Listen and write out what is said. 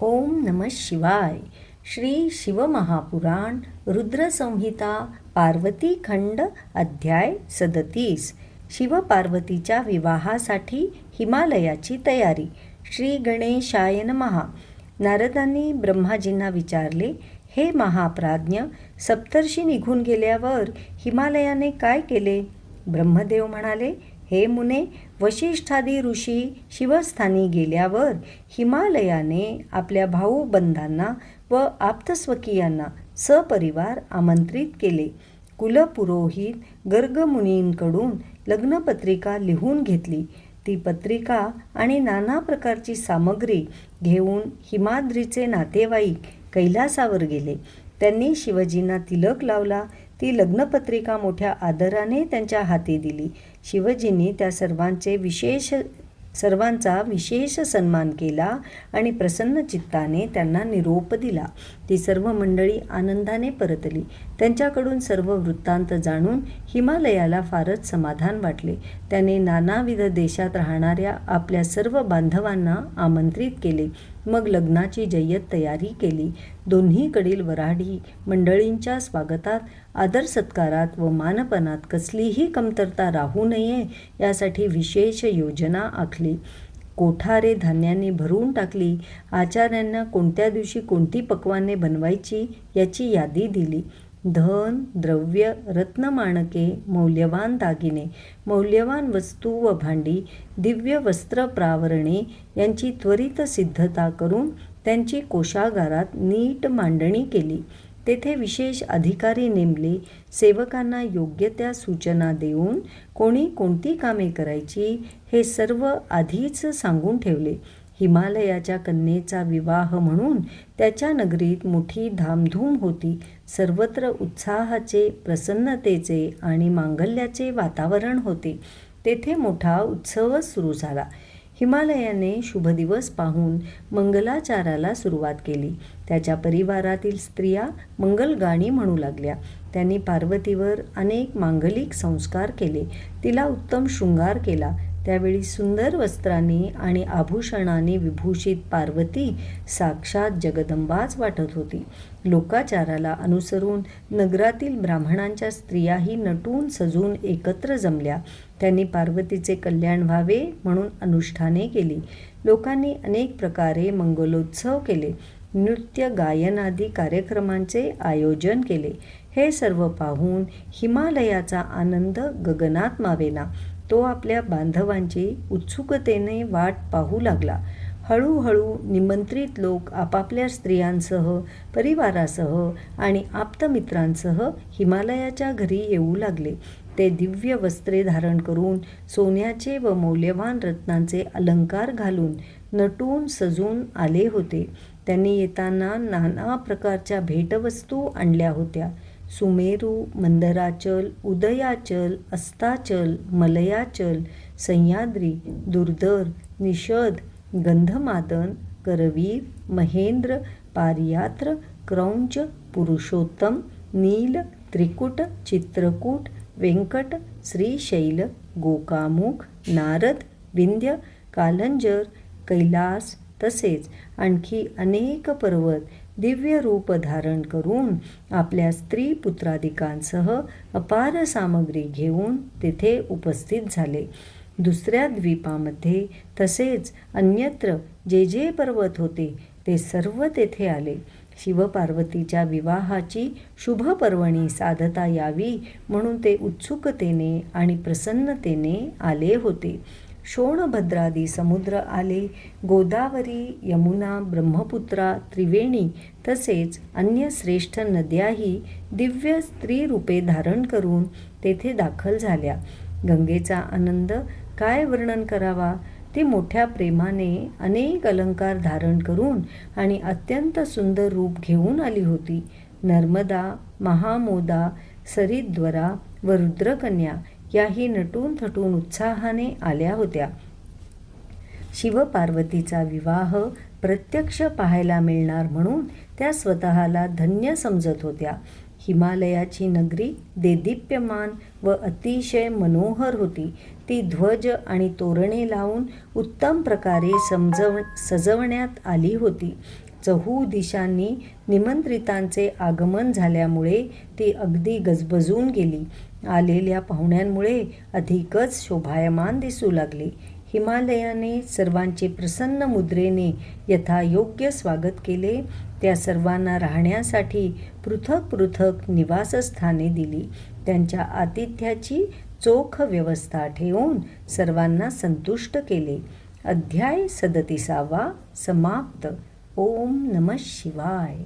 ओम नम शिवाय. श्री शिवमहापुराण रुद्रसंहिता पार्वती खंड अध्याय सदतीस. शिवपार्वतीच्या विवाहासाठी हिमालयाची तयारी. श्री गणेशाय महा नारदांनी ब्रह्माजींना विचारले हे महाप्राज्ञ सप्तर्षी निघून गेल्यावर हिमालयाने काय केले? ब्रह्मदेव म्हणाले हे मुने वशिष्ठादी ऋषी शिवस्थानी गेल्यावर हिमालयाने आपल्या भाऊबंधांना व आप्तस्वकीयांना सपरिवार आमंत्रित केले. कुलपुरोहित गर्गमुनींकडून लग्नपत्रिका लिहून घेतली. ती पत्रिका आणि नाना प्रकारची सामग्री घेऊन हिमाद्रीचे नातेवाईक कैलासावर गेले. त्यांनी शिवजींना तिलक लावला. ती लग्नपत्रिका मोठ्या आदराने त्यांच्या हाती दिली. शिवजींनी त्या सर्वांचे विशेष सर्वांचा विशेष सन्मान केला आणि प्रसन्न चित्ताने त्यांना निरोप दिला. ती सर्व मंडळी आनंदाने परतली. त्यांच्याकडून सर्व वृत्तांत जाणून हिमालयाला फारच समाधान वाटले. त्याने नानाविध देशात राहणाऱ्या आपल्या सर्व बांधवांना आमंत्रित केले. मग लग्नाची जय्यत तयारी केली. दोन्हीकडील वराडी मंडळींच्या स्वागतात आदर सत्कारात व मानपणात कसलीही कमतरता राहू नये यासाठी विशेष योजना आखली. कोठारे धान्याने भरून टाकली. आचार्यांना कोणत्या दिवशी कोणती पक्वाने बनवायची याची यादी दिली. धन द्रव्य रत्नमाणके मौल्यवान दागिने मौल्यवान वस्तू व भांडी दिव्य वस्त्र प्रावरणे यांची त्वरित सिद्धता करून त्यांची कोशागारात नीट मांडणी केली. तेथे विशेष अधिकारी नेमले. सेवकांना योग्य त्या सूचना देऊन कोणी कोणती कामे करायची हे सर्व आधीच सांगून ठेवले. हिमालयाच्या कन्येचा विवाह म्हणून त्याच्या नगरीत मोठी धामधूम होती. सर्वत्र उत्साहाचे प्रसन्नतेचे आणि मांगल्याचे वातावरण होते. तेथे मोठा उत्सवच सुरू झाला. हिमालयाने शुभदिवस पाहून मंगलाचाराला सुरुवात केली. त्याच्या परिवारातील स्त्रिया मंगलगाणी म्हणू लागल्या. त्यांनी पार्वतीवर अनेक मांगलिक संस्कार केले. तिला उत्तम शृंगार केला. त्यावेळी सुंदर वस्त्रांनी आणि आभूषणांनी विभूषित पार्वती साक्षात जगदंबाच वाटत होती. लोकाचाराला अनुसरून नगरातील ब्राह्मणांच्या स्त्रियाही नटून सजून एकत्र जमल्या. त्यांनी पार्वतीचे कल्याण व्हावे म्हणून अनुष्ठाने केली. लोकांनी अनेक प्रकारे मंगलोत्सव केले. नृत्य गायनादी कार्यक्रमांचे आयोजन केले. हे सर्व पाहून हिमालयाचा आनंद गगनात मावेना. तो आपल्या बांधवांची उत्सुकतेने वाट पाहू लागला. हळूहळू निमंत्रित लोक आपापल्या स्त्रियांसह परिवारासह आणि आप्तमित्रांसह हिमालयाच्या घरी येऊ लागले. ते दिव्य वस्त्रे धारण करून सोन्याचे व मौल्यवान रत्नांचे अलंकार घालून नटून सजून आले होते. त्यांनी येताना नाना प्रकारच्या भेटवस्तू आणल्या होत्या. सुमेरू मंदराचल उदयाचल अस्ताचल मलयाचल सह्याद्री दुर्धर निषद गंधमादन करवीर महेंद्र पारियात्र क्रौंच पुरुषोत्तम नील त्रिकुट चित्रकूट व्यंकट श्रीशैल गोकामुख नारद विंध्य कालंजर कैलास तसेच आणखी अनेक पर्वत दिव्य रूप धारण करून आपल्या स्त्री पुत्रादिकांसह अपार सामग्री घेऊन तेथे उपस्थित झाले. दुसऱ्या द्वीपामध्ये तसेच अन्यत्र जे जे पर्वत होते ते सर्व तेथे आले. शिवपार्वतीच्या विवाहाची शुभपर्वणी साधता यावी म्हणून ते उत्सुकतेने आणि प्रसन्नतेने आले होते. शोणभद्रादी समुद्र आले. गोदावरी यमुना ब्रह्मपुत्रा त्रिवेणी तसेच अन्य श्रेष्ठ नद्याही दिव्य स्त्रीरूपे धारण करून तेथे दाखल झाल्या. गंगेचा आनंद काय वर्णन करावा? ती मोठ्या प्रेमाने अनेक अलंकार धारण करून आणि अत्यंत सुंदर रूप घेऊन आली होती. नर्मदा महामोदा सरिद्वरा व रुद्रकन्या याही नटून थटून उत्साहाने आल्या होत्या. शिवपार्वतीचा विवाह प्रत्यक्ष पाहायला मिळणार म्हणून त्या स्वतःला धन्य समजत होत्या. हिमालयाची नगरी देदीप्यमान व अतिशय मनोहर होती. ती ध्वज आणि तोरणे लावून उत्तम प्रकारे समजव सजवण्यात आली होती. चहू दिशांनी निमंत्रितांचे आगमन झाल्यामुळे ती अगदी गजबजून गेली. आलेल्या पाहुण्यांमुळे अधिकच शोभायमान दिसू लागले. हिमालयाने सर्वांचे प्रसन्न मुद्रेने यथायोग्य स्वागत केले. त्या सर्वांना राहण्यासाठी पृथक पृथक निवासस्थाने दिली. त्यांच्या आतिथ्याची चोख व्यवस्था ठेवून सर्वांना संतुष्ट केले. अध्याय सदतीसावा समाप्त. ओम नमः शिवाय.